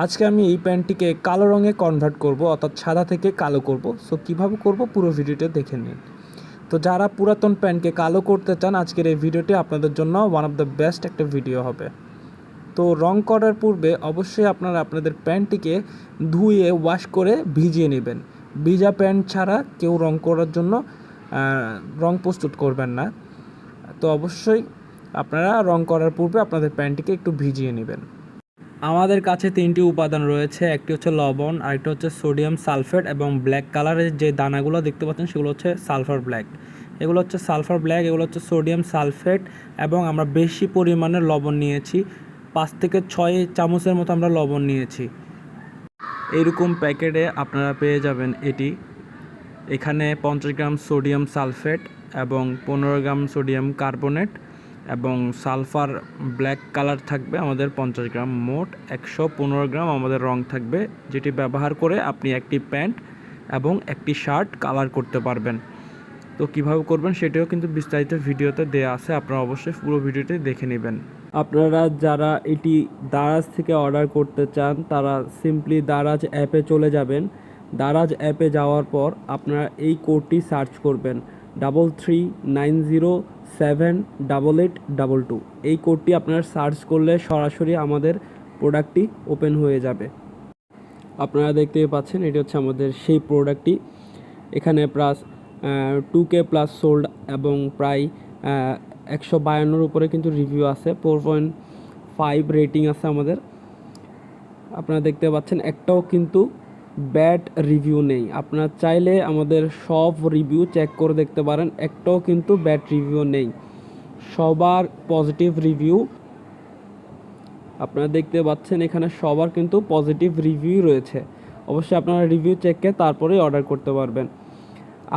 আজকে আমি এই প্যান্টটিকে কালো রঙে কনভার্ট করব, অর্থাৎ সাদা থেকে কালো করব। সো কীভাবে করব? পুরো ভিডিওটা দেখে নিন। তো যারা পুরাতন প্যান্টকে কালো করতে চান, আজকের এই ভিডিওটি আপনাদের জন্য ওয়ান অফ দ্য বেস্ট একটা ভিডিও হবে। তো রং করার পূর্বে অবশ্যই আপনারা আপনাদের প্যান্টটিকে ধুয়ে ওয়াশ করে ভিজিয়ে নেবেন। ভিজা প্যান্ট ছাড়া কেউ রং করার জন্য রং প্রস্তুত করবেন না। তো অবশ্যই আপনারা রং করার পূর্বে আপনাদের প্যান্টটিকে একটু ভিজিয়ে নেবেন। আমাদের কাছে তিনটি উপাদান রয়েছে, একটি হচ্ছে লবণ, আরেকটি হচ্ছে সোডিয়াম সালফেট এবং ব্ল্যাক কালারের যে দানাগুলো দেখতে পাচ্ছেন সেগুলো হচ্ছে সালফার ব্ল্যাক। এগুলো হচ্ছে সালফার ব্ল্যাক, এগুলো হচ্ছে সোডিয়াম সালফেট এবং আমরা বেশি পরিমাণে লবণ নিয়েছি। পাঁচ থেকে ছয় চামচের মতো আমরা লবণ নিয়েছি। এইরকম প্যাকেটে আপনারা পেয়ে যাবেন এটি। এখানে পঞ্চাশ গ্রাম সোডিয়াম সালফেট এবং পনেরো গ্রাম সোডিয়াম কার্বনেট। এবং সালফার ব্ল্যাক কালার থাকবে আমাদের পঞ্চাশ গ্রাম, মোট একশো পনেরো গ্রাম আমাদের রং থাকবে, যেটি ব্যবহার করে আপনি একটি প্যান্ট এবং একটি শার্ট কালার করতে পারবেন। তো কীভাবে করবেন সেটিও কিন্তু বিস্তারিত ভিডিওতে দেওয়া আছে, আপনারা অবশ্যই পুরো ভিডিওটি দেখে নেবেন। আপনারা যারা এটি দারাজ থেকে অর্ডার করতে চান, তারা সিম্পলি দারাজ অ্যাপে চলে যাবেন। দারাজ অ্যাপে যাওয়ার পর আপনারা এই কোডটি সার্চ করবেন double three nine zero seven double eight double two এই কোডটি আপনারা সার্চ করলে সরাসরি আমাদের প্রোডাক্টটি ওপেন হয়ে যাবে। আপনারা দেখতে পাচ্ছেন, এটি হচ্ছে আমাদের সেই প্রোডাক্টটি। এখানে plus two K plus sold এবং প্রায় একশো বায়ান্নর উপরে কিন্তু রিভিউ আছে। ফোর পয়েন্ট ফাইভ রেটিং আছে আমাদের। আপনারা দেখতে পাচ্ছেন, একটাও কিন্তু ব্যাড রিভিউ নেই। আপনারা চাইলে আমাদের সব রিভিউ চেক করে দেখতে পারেন, একটাও কিন্তু ব্যাড রিভিউ নেই। সবার পজিটিভ রিভিউ আপনারা দেখতে পাচ্ছেন এখানে সবার কিন্তু পজিটিভ রিভিউ রয়েছে। অবশ্যই আপনারা রিভিউ চেককে তারপরেই অর্ডার করতে পারবেন।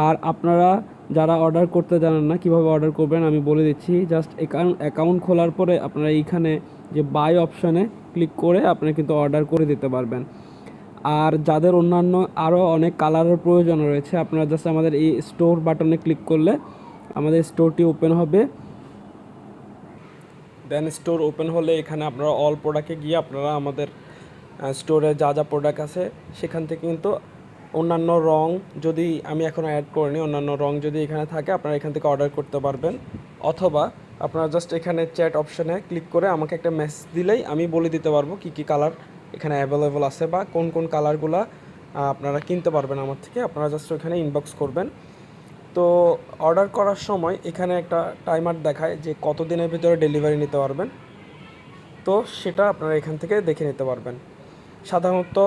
আর আপনারা যারা অর্ডার করতে জানেন না কীভাবে অর্ডার করবেন, আমি বলে দিচ্ছি জাস্ট অ্যাকাউন্ট অ্যাকাউন্ট খোলার পরে আপনারা এইখানে যে বাই অপশানে ক্লিক করে আপনারা কিন্তু অর্ডার করে দিতে পারবেন। আর যাদের অন্যান্য আরও অনেক কালারের প্রয়োজন রয়েছে, আপনারা জাস্ট আমাদের এই স্টোর বাটনে ক্লিক করলে আমাদের স্টোরটি ওপেন হবে। দেন স্টোর ওপেন হলে এখানে আপনারা অল প্রোডাক্টে গিয়ে আপনারা আমাদের স্টোরে যা যা প্রোডাক্ট আছে, সেখান থেকে কিন্তু অন্যান্য রং যদি আমি এখনও অ্যাড করিনি, অন্যান্য রং যদি এখানে থাকে, আপনারা এখান থেকে অর্ডার করতে পারবেন। অথবা আপনারা জাস্ট এখানে চ্যাট অপশানে ক্লিক করে আমাকে একটা মেসেজ দিলেই আমি বলে দিতে পারব কী কী কালার এখানে অ্যাভেলেবল আছে বা কোন কোন কালারগুলো আপনারা কিনতে পারবেন আমার থেকে। আপনারা জাস্ট ওখানে ইনবক্স করবেন। তো অর্ডার করার সময় এখানে একটা টাইমার দেখায় যে কত দিনের ভিতরে ডেলিভারি নিতে পারবেন। তো সেটা আপনারা এখান থেকে দেখে নিতে পারবেন। সাধারণত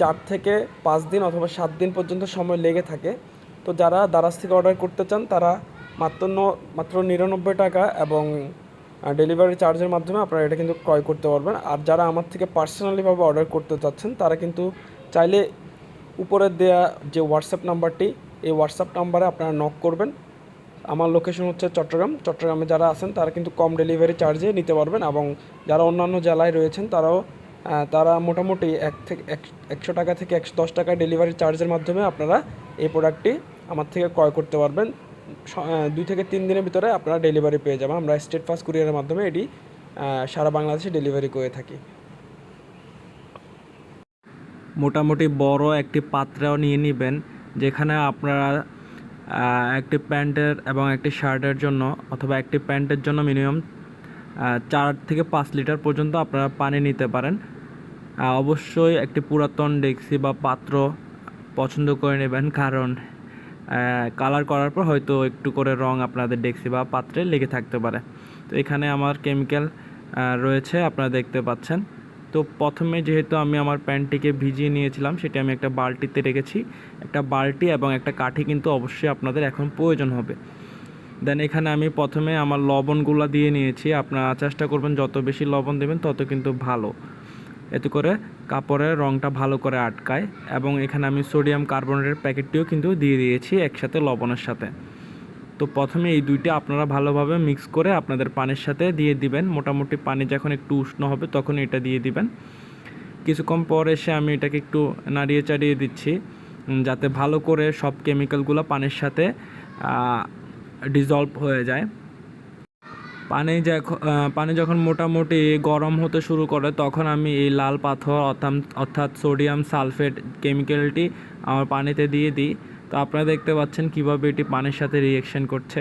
চার থেকে পাঁচ দিন অথবা সাত দিন পর্যন্ত সময় লেগে থাকে। তো যারা দারাজ থেকে অর্ডার করতে চান, তারা মাত্র মাত্র নিরানব্বই টাকা এবং ডেলিভারি চার্জের মাধ্যমে আপনারা এটা কিন্তু ক্রয় করতে পারবেন। আর যারা আমার থেকে পার্সোনালিভাবে অর্ডার করতে চাচ্ছেন, তারা কিন্তু চাইলে উপরে দেয়া যে হোয়াটসঅ্যাপ নাম্বারটি এই হোয়াটসঅ্যাপ নাম্বারে আপনারা নক করবেন। আমার লোকেশন হচ্ছে চট্টগ্রাম। চট্টগ্রামে যারা আছেন, তারা কিন্তু কম ডেলিভারি চার্জে নিতে পারবেন এবং যারা অন্যান্য জেলায় রয়েছেন, তারাও তারা মোটামুটি এক থেকে এক- একশো টাকা থেকে একশো দশ টাকা ডেলিভারি চার্জের মাধ্যমে আপনারা এই প্রোডাক্টটি আমার থেকে ক্রয় করতে পারবেন। দুই থেকে তিন দিনের ভিতরে আপনারা ডেলিভারি পেয়ে যাবেন। আমরা স্টেট ফাস্ট কুরিয়ারের মাধ্যমে এটি সারা বাংলাদেশে ডেলিভারি করে থাকি। মোটামুটি বড় একটি পাত্রেও নিয়ে নেবেন, যেখানে আপনারা একটি প্যান্টের এবং একটি শার্টের জন্য অথবা একটি প্যান্টের জন্য মিনিমাম চার থেকে পাঁচ লিটার পর্যন্ত আপনারা পানি নিতে পারেন। অবশ্যই একটি পুরাতন ডেক্সি বা পাত্র পছন্দ করে নেবেন, কারণ কালার করার পর হয়তো একটু করে রং আপনাদের ডেক্সি বা পাত্রে লেগে থাকতে পারে। তো এখানে আমার কেমিক্যাল রয়েছে, আপনারা দেখতে পাচ্ছেন। তো প্রথমে যেহেতু আমি আমার প্যান্টটিকে ভিজিয়ে নিয়েছিলাম, সেটি আমি একটা বালতিতে রেখেছি। একটা বালতি এবং একটা কাঠি কিন্তু অবশ্যই আপনাদের এখন প্রয়োজন হবে। দেন এখানে আমি প্রথমে আমার লবণগুলো দিয়ে নিয়েছি। আপনারা চেষ্টা করবেন, যত বেশি লবণ দেবেন, তত কিন্তু ভালো। এতে করে কাপড়ের রঙটা ভালো করে আটকায় এবং এখানে আমি সোডিয়াম কার্বনেটের প্যাকেটটিও কিন্তু দিয়ে দিয়েছি একসাথে লবণের সাথে। তো প্রথমে এই দুইটা আপনারা ভালোভাবে মিক্স করে আপনাদের পানির সাথে দিয়ে দিবেন। মোটামুটি পানি যখন একটু উষ্ণ হবে তখন এটা দিয়ে দিবেন। কিছুক্ষণ পর এসে আমি এটাকে একটু নাড়িয়ে চাড়িয়ে দিচ্ছি যাতে ভালো করে সব কেমিক্যালগুলো পানির সাথে ডিজলভ হয়ে যায়। পানি যখন পানি যখন মোটামুটি গরম হতে শুরু করে, তখন আমি এই লাল পাথর অর্থাৎ অর্থাৎ সোডিয়াম সালফেট কেমিক্যালটি আমার পানিতে দিয়ে দিই। তো আপনারা দেখতে পাচ্ছেন কীভাবে এটি পানির সাথে রিয়েকশন করছে।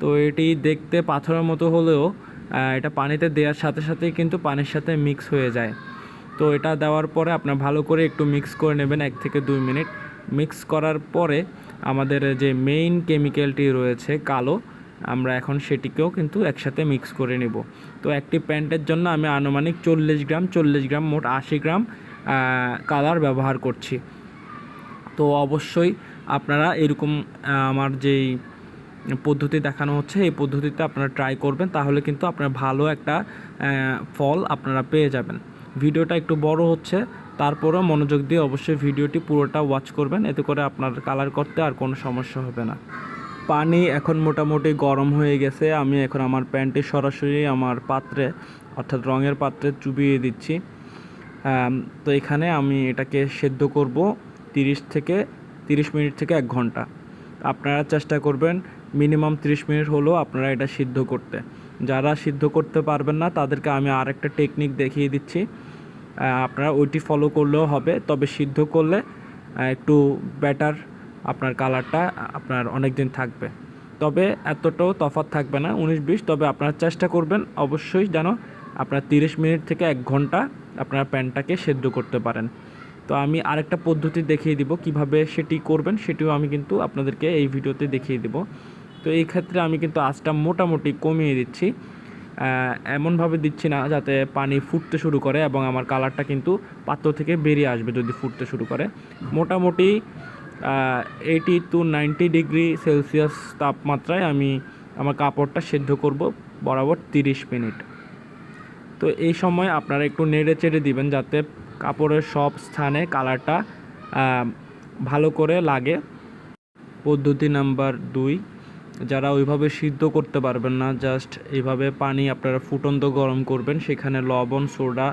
তো এটি দেখতে পাথরের মতো হলেও এটা পানিতে দেওয়ার সাথে সাথেই কিন্তু পানির সাথে মিক্স হয়ে যায়। তো এটা দেওয়ার পরে আপনার ভালো করে একটু মিক্স করে নেবেন এক থেকে দুই মিনিট। মিক্স করার পরে আমাদের যে মেইন কেমিক্যালটি রয়েছে কালো আমরা এখন সেটিকেও কিন্তু একসাথে মিক্স করে নেব। তো একটি প্যান্টের জন্য আমি আনুমানিক চল্লিশ গ্রাম চল্লিশ গ্রাম, মোট আশি গ্রাম কালার ব্যবহার করছি। তো অবশ্যই আপনারা এরকম আমার যেই পদ্ধতি দেখানো হচ্ছে, এই পদ্ধতিতে আপনারা ট্রাই করবেন, তাহলে কিন্তু আপনার ভালো একটা ফল আপনারা পেয়ে যাবেন। ভিডিওটা একটু বড় হচ্ছে, তারপরেও মনোযোগ দিয়ে অবশ্যই ভিডিওটি পুরোটা ওয়াচ করবেন, এতে করে আপনার কালার করতে আর কোনো সমস্যা হবে না। পানি এখন মোটামুটি গরম হয়ে গেছে। আমি এখন আমার প্যান্টটি সরাসরি আমার পাত্রে, অর্থাৎ রঙের পাত্রে চুবিয়ে দিচ্ছি। তো এখানে আমি এটাকে সেদ্ধ করব তিরিশ থেকে, তিরিশ মিনিট থেকে এক ঘণ্টা। আপনারা চেষ্টা করবেন মিনিমাম তিরিশ মিনিট হলেও আপনারা এটা সিদ্ধ করতে। যারা সিদ্ধ করতে পারবেন না, তাদেরকে আমি আরেকটা টেকনিক দেখিয়ে দিচ্ছি। আপনারা ওইটি ফলো করলেও হবে, তবে সিদ্ধ করলে একটু বেটার আপনার কালারটা আপনার অনেক দিন থাকবে। তবে এতটাও তফাৎ থাকবে না, উনিশ বিশ, তবে আপনারা চেষ্টা করবেন অবশ্যই যেন আপনার তিরিশ মিনিট থেকে এক ঘণ্টা আপনার প্যানটাকে সেদ্ধ করতে পারেন। তো আমি আরেকটা পদ্ধতি দেখিয়ে দিব, কীভাবে সেটি করবেন সেটিও আমি কিন্তু আপনাদেরকে এই ভিডিওতে দেখিয়ে দিব। তো এই ক্ষেত্রে আমি কিন্তু আঁচটা মোটামুটি কমিয়ে দিচ্ছি। এমনভাবে দিচ্ছি না যাতে পানি ফুটতে শুরু করে এবং আমার কালারটা কিন্তু পাত্র থেকে বেরিয়ে আসবে যদি ফুটতে শুরু করে। মোটামুটি eighty two ninety degree Celsius তাপমাত্রায় আমি আমার কাপড়টা সেদ্ধ করব বরাবর তিরিশ মিনিট। তো এই সময় আপনারা একটু নেড়ে চেড়ে দিবেন যাতে কাপড়ের সব স্থানে কালারটা ভালো করে লাগে। পদ্ধতি নাম্বার দুই, যারা ওইভাবে সিদ্ধ করতে পারবেন না জাস্ট এইভাবে পানি আপনারা ফুটন্ত গরম করবেন, সেখানে লবণ, সোডা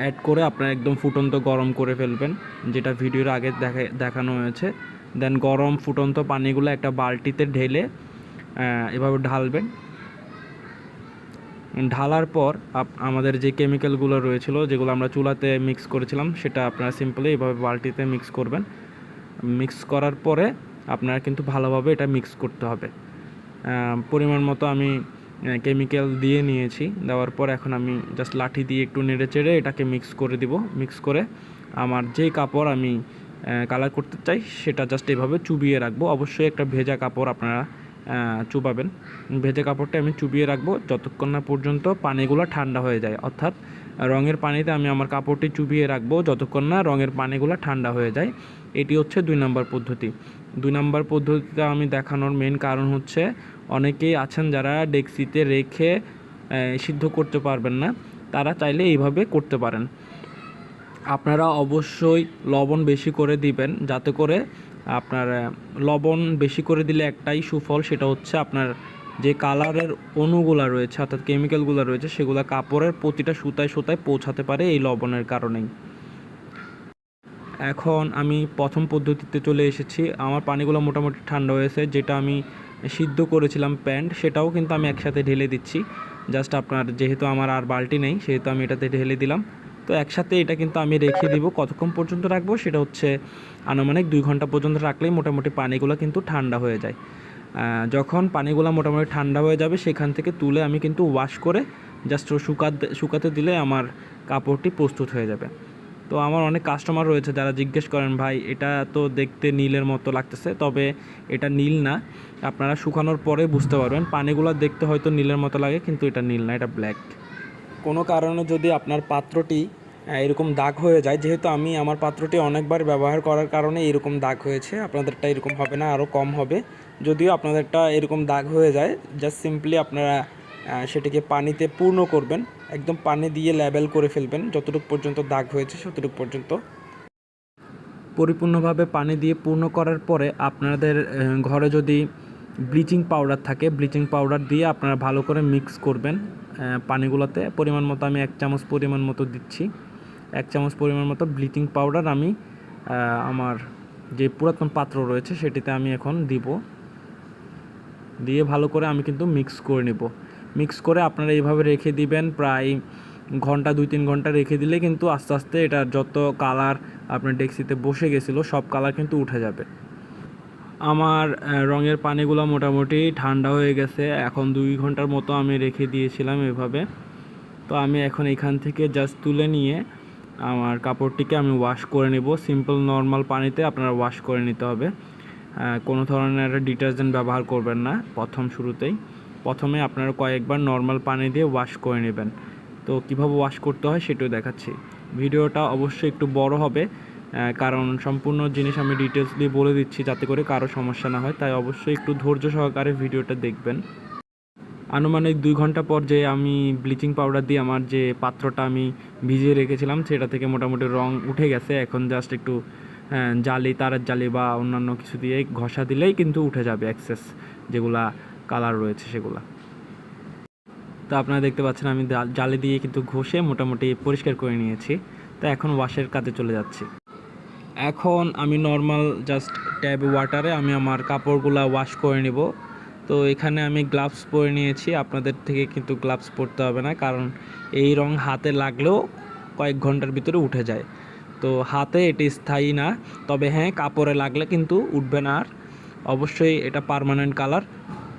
অ্যাড করে আপনারা একদম ফুটন্ত গরম করে ফেলবেন, যেটা ভিডিওর আগে দেখা, দেখানো হয়েছে। দেন গরম ফুটন্ত পানিগুলো একটা বালতিতে ঢেলে এভাবে ঢালবেন। ঢালার পর আমাদের যে কেমিক্যালগুলো রয়েছিল, যেগুলো আমরা চুলাতে মিক্স করেছিলাম, সেটা আপনারা সিম্পলি এভাবে বালতিতে মিক্স করবেন। মিক্স করার পরে আপনারা কিন্তু ভালোভাবে এটা মিক্স করতে হবে। পরিমাণ মতো আমি কেমিক্যাল দিয়ে নিয়েছি। দেওয়ার পর এখন আমি জাস্ট লাঠি দিয়ে একটু নেড়ে চেড়ে এটাকে মিক্স করে দিব। মিক্স করে আমার যেই কাপড় আমি কালার করতে চাই সেটা জাস্ট এভাবে চুবিয়ে রাখব। অবশ্যই একটা ভেজা কাপড় আপনারা চুবাবেন। ভেজা কাপড়টা আমি চুবিয়ে রাখব যতক্ষণ না পর্যন্ত পানিগুলো ঠান্ডা হয়ে যায়। অর্থাৎ রঙের পানিতে আমি আমার কাপড়টি চুবিয়ে রাখব যতক্ষণ না রঙের পানিগুলো ঠান্ডা হয়ে যায়। এটি হচ্ছে দুই নম্বর পদ্ধতি। দুই নম্বর পদ্ধতিতে আমি দেখানোর মেন কারণ হচ্ছে অনেকেই আছেন যারা ডেক্সিতে রেখে সিদ্ধ করতে পারবেন না। তারা চাইলে এইভাবে করতে পারেন। আপনারা অবশ্যই লবণ বেশি করে দিবেন, যাতে করে আপনার লবণ বেশি করে দিলে একটাই সুফল সেটা হচ্ছে আপনার যে কালারের অণুগুলা রয়েছে, অর্থাৎ কেমিক্যালগুলো রয়েছে, সেগুলো কাপড়ের প্রতিটা সুতায় সুতায় পৌঁছাতে পারে এই লবণের কারণেই। এখন আমি প্রথম পদ্ধতিতে চলে এসেছি। আমার পানিগুলো মোটামুটি ঠান্ডা হয়েছে, যেটা আমি সিদ্ধ করেছিলাম প্যান্ট, সেটাও কিন্তু আমি একসাথে ঢেলে দিচ্ছি। জাস্ট আপনার যেহেতু আমার আর বালতি নেই, সেহেতু আমি এটাতে ঢেলে দিলাম। তো একসাথে এটা কিন্তু আমি রেখে দিব। কতক্ষণ পর্যন্ত রাখব সেটা হচ্ছে আনুমানিক দুই ঘণ্টা পর্যন্ত রাখলেই মোটামুটি পানিগুলো কিন্তু ঠান্ডা হয়ে যায়। যখন পানিগুলো মোটামুটি ঠান্ডা হয়ে যাবে, সেখান থেকে তুলে আমি কিন্তু ওয়াশ করে জাস্ট শুকাতে শুকাতে দিলে আমার কাপড়টি প্রস্তুত হয়ে যাবে। তো আমার অনেক কাস্টমার রয়েছে যারা জিজ্ঞেস করেন, ভাই, এটা তো দেখতে নীলের মতো লাগতেছে, তবে এটা নীল না। আপনারা শুকানোর পরে বুঝতে পারবেন, পানিগুলো দেখতে হয়তো নীলের মতো লাগে, কিন্তু এটা নীল না, এটা ব্ল্যাক কোনো কারণে যদি আপনার পাত্রটি এরকম দাগ হয়ে যায়, যেহেতু আমি আমার পাত্রটি অনেকবার ব্যবহার করার কারণে এরকম দাগ হয়েছে, আপনাদেরটা এরকম হবে না, আরও কম হবে। যদিও আপনাদেরটা এরকম দাগ হয়ে যায় জাস্ট সিম্পলি আপনারা সেটিকে পানিতে পূর্ণ করবেন। একদম পানি দিয়ে লেবেল করে ফেলবেন। যতটুকু পর্যন্ত দাগ হয়েছে ততটুকু পর্যন্ত। পরিপূর্ণভাবে পানি দিয়ে পূর্ণ করার পরে আপনাদের ঘরে যদি ব্লিচিং পাউডার থাকে, ব্লিচিং পাউডার দিয়ে আপনারা ভালো করে মিক্স করবেন পানিগুলোতে। পরিমাণ মতো আমি এক চামচ পরিমাণ মতো দিচ্ছি। এক চামচ পরিমাণ মতো ব্লিচিং পাউডার আমি আমার যে পুরাতন পাত্র রয়েছে, সেটিতে আমি এখন দিব। দিয়ে ভালো করে আমি কিন্তু মিক্স করে নেব। মিক্স করে আপনারা এইভাবে রেখে দিবেন, প্রায় ঘণ্টা দুই তিন ঘণ্টা রেখে দিলে কিন্তু আস্তে আস্তে এটা যত কালার আপনার ডেক্সিতে বসে গেছিল, সব কালার কিন্তু উঠে যাবে। আমার রঙের পানিগুলো মোটামুটি ঠান্ডা হয়ে গেছে। এখন দুই ঘণ্টার মতো আমি রেখে দিয়েছিলাম এভাবে। তো আমি এখন এখান থেকে জাস্ট তুলে নিয়ে আমার কাপড়টিকে আমি ওয়াশ করে নেব। সিম্পল নর্মাল পানিতে আপনারা ওয়াশ করে নিতে হবে। কোনো ধরনের ডিটারজেন্ট ব্যবহার করবেন না প্রথম শুরুতেই। প্রথমে আপনারা কয়েকবার নর্মাল পানি দিয়ে ওয়াশ করে নেবেন। তো কীভাবে ওয়াশ করতে হয় সেটাও দেখাচ্ছি। ভিডিওটা অবশ্যই একটু বড় হবে কারণ সম্পূর্ণ জিনিস আমি ডিটেলসলি বলে দিচ্ছি যাতে করে কারও সমস্যা না হয়, তাই অবশ্যই একটু ধৈর্য সহকারে ভিডিওটা দেখবেন। আনুমানিক দুই ঘণ্টা পর যে আমি ব্লিচিং পাউডার দিয়ে আমার যে পাত্রটা আমি ভিজিয়ে রেখেছিলাম, সেটা থেকে মোটামুটি রং উঠে গেছে। এখন জাস্ট একটু জালি, তারের জালি বা অন্যান্য কিছু দিয়ে ঘষা দিলেই কিন্তু উঠে যাবে অ্যাক্সেস যেগুলা কালার রয়েছে সেগুলা। তো আপনারা দেখতে পাচ্ছেন আমি জালি দিয়ে কিন্তু ঘষে মোটামুটি পরিষ্কার করে নিয়েছি। তো এখন ওয়াশের কাজে চলে যাচ্ছি। এখন আমি নর্মাল জাস্ট ট্যাব ওয়াটারে আমি আমার কাপড়গুলা ওয়াশ করে নিব। তো এখানে আমি গ্লাভস পরে নিয়েছি। আপনাদের থেকে কিন্তু গ্লাভস পরতে হবে না, কারণ এই রং হাতে লাগলেও কয়েক ঘণ্টার ভিতরে উঠে যায়। তো হাতে এটি স্থায়ী না, তবে হ্যাঁ কাপড়ে লাগলে কিন্তু উঠবে না আর। অবশ্যই এটা পার্মানেন্ট কালার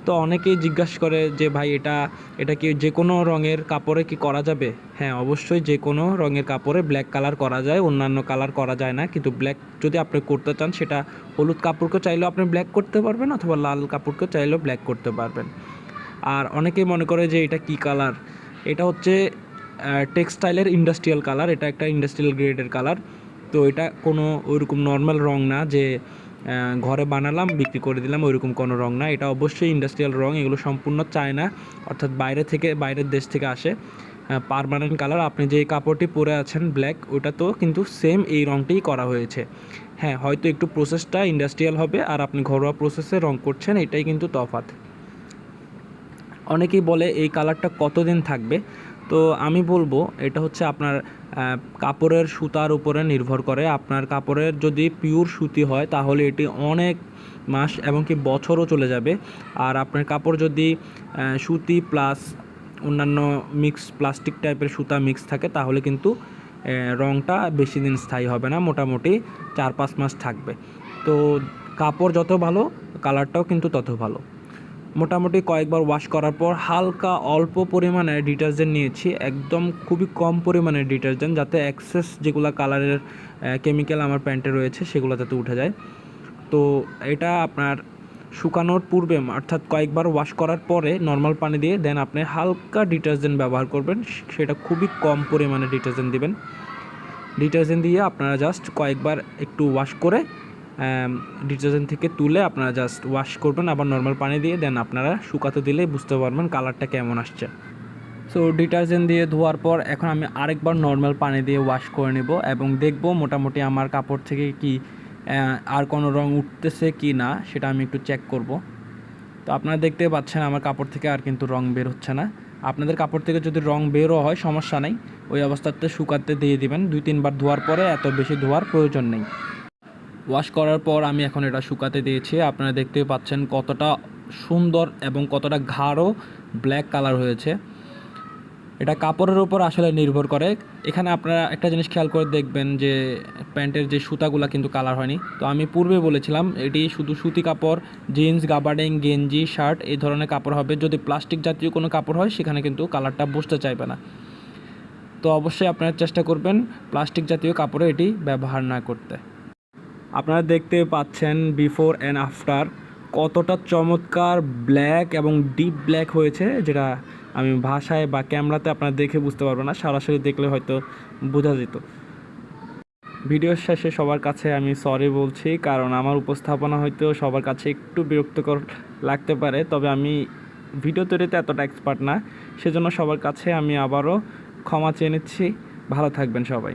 তো অনেকেই জিজ্ঞাসা করে যে, ভাই, এটা এটা কি যে কোনো রঙের কাপড়ে কি করা যাবে? হ্যাঁ অবশ্যই যে কোনো রঙের কাপড়ে ব্ল্যাক কালার করা যায়, অন্যান্য কালার করা যায় না। কিন্তু ব্ল্যাক যদি আপনি করতে চান, সেটা হলুদ কাপড়কে চাইলেও আপনি ব্ল্যাক করতে পারবেন অথবা লাল কাপড়কে চাইলেও ব্ল্যাক করতে পারবেন। আর অনেকেই মনে করে যে, এটা কি কালার এটা হচ্ছে টেক্সটাইলের ইন্ডাস্ট্রিয়াল কালার এটা একটা ইন্ডাস্ট্রিয়াল গ্রেডের কালার তো এটা কোনো ওইরকম নর্মাল রং না যে ঘরে বানালাম, বিক্রি করে দিলাম, ওইরকম কোনো রং না। এটা অবশ্যই ইন্ডাস্ট্রিয়াল রং, এগুলো সম্পূর্ণ চায়না, অর্থাৎ বাইরে থেকে, বাইরের দেশ থেকে আসে। পারমানেন্ট কালার আপনি যে কাপড়টি পরে আছেন ব্ল্যাক ওটা তো কিন্তু সেম এই রংটিই করা হয়েছে। হ্যাঁ হয়তো একটু প্রসেসটা ইন্ডাস্ট্রিয়াল হবে, আর আপনি ঘরোয়া প্রসেসে রং করছেন, এটাই কিন্তু তফাৎ। অনেকেই বলে এই কালারটা কতদিন থাকবে? তো আমি বলব, এটা হচ্ছে আপনার কাপড়ের সুতার উপরে নির্ভর করে। আপনার কাপড়ের যদি পিওর সুতি হয়, তাহলে এটি অনেক মাস এবং কি বছরও চলে যাবে। আর আপনার কাপড় যদি সুতি প্লাস অন্যান্য মিক্স প্লাস্টিক টাইপের সুতা মিক্স থাকে, তাহলে কিন্তু রংটা বেশি দিন স্থায়ী হবে না, মোটামুটি চার পাঁচ মাস থাকবে। তো কাপড় যত ভালো কালারটাও কিন্তু তত ভালো। মোটামুটি কয়েকবার ওয়াশ করার পর হালকা অল্প পরিমাণে ডিটারজেন্ট নিয়েছি, একদম খুবই কম পরিমাণে ডিটারজেন্ট যাতে অ্যাক্সেস যেগুলো কালারের কেমিক্যাল আমার প্যান্টে রয়েছে সেগুলো যাতে উঠে যায়। তো এটা আপনার শুকানোর পূর্বে অর্থাৎ কয়েকবার ওয়াশ করার পরে নর্মাল পানি দিয়ে দেন আপনি হালকা ডিটারজেন্ট ব্যবহার করবেন, সেটা খুবই কম পরিমাণে ডিটারজেন্ট দিবেন। ডিটারজেন্ট দিয়ে আপনারা জাস্ট কয়েকবার একটু ওয়াশ করে ডিটারজেন্ট থেকে তুলে আপনারা জাস্ট ওয়াশ করবেন, আবার নর্মাল পানি দিয়ে দেন আপনারা শুকাতে দিলেই বুঝতে পারবেন কালারটা কেমন আসছে। সো ডিটারজেন্ট দিয়ে ধোয়ার পর এখন আমি আরেকবার নর্মাল পানি দিয়ে ওয়াশ করে নেব এবং দেখব মোটামুটি আমার কাপড় থেকে কি আর কোনো রং উঠতেছে কি না সেটা আমি একটু চেক করব। তো আপনারা দেখতে পাচ্ছেন আমার কাপড় থেকে আর কিন্তু রং বের হচ্ছে না। আপনাদের কাপড় থেকে যদি রং বেরও হয়, সমস্যা নেই। ওই অবস্থাতে শুকাতে দিয়ে দিবেন। দুই তিনবার ধোয়ার পরে এত বেশি ধোয়ার প্রয়োজন নেই। ওয়াশ করার পর আমি এখন এটা শুকাতে দিয়েছি। আপনারা দেখতে পাচ্ছেন কতটা সুন্দর এবং কতটা গাঢ় ব্ল্যাক কালার হয়েছে। এটা কাপড়ের উপর আসলে নির্ভর করে। এখানে আপনারা একটা জিনিস খেয়াল করে দেখবেন যে, প্যান্টের যে সুতাগুলো কিন্তু কালার হয়নি। তো আমি পূর্বে বলেছিলাম, এটি শুধু সুতি কাপড় জিন্স গাবার্ডিং গেঞ্জি শার্ট এই ধরনের কাপড় হবে। যদি প্লাস্টিক জাতীয় কোনো কাপড় হয়, সেখানে কিন্তু কালারটা বসতে চাইবে না। তো অবশ্যই আপনারা চেষ্টা করবেন প্লাস্টিক জাতীয় কাপড়ে এটি ব্যবহার না করতে। আপনারা দেখতে পাচ্ছেন বিফোর অ্যান্ড আফটার কতটা চমৎকার ব্ল্যাক এবং ডিপ ব্ল্যাক হয়েছে, যেটা আমি ভাষায় বা ক্যামেরাতে আপনারা দেখে বুঝতে পারবেন না, সরাসরি দেখলে হয়তো বোঝা যেত। ভিডিওর শেষে সবার কাছে আমি সরি বলছি, কারণ আমার উপস্থাপনা হয়তো সবার কাছে একটু বিরক্তকর লাগতে পারে, তবে আমি ভিডিও তৈরিতে এতটা এক্সপার্ট না, সেজন্য সবার কাছে আমি আবারও ক্ষমা চেয়ে নিচ্ছি। ভালো থাকবেন সবাই।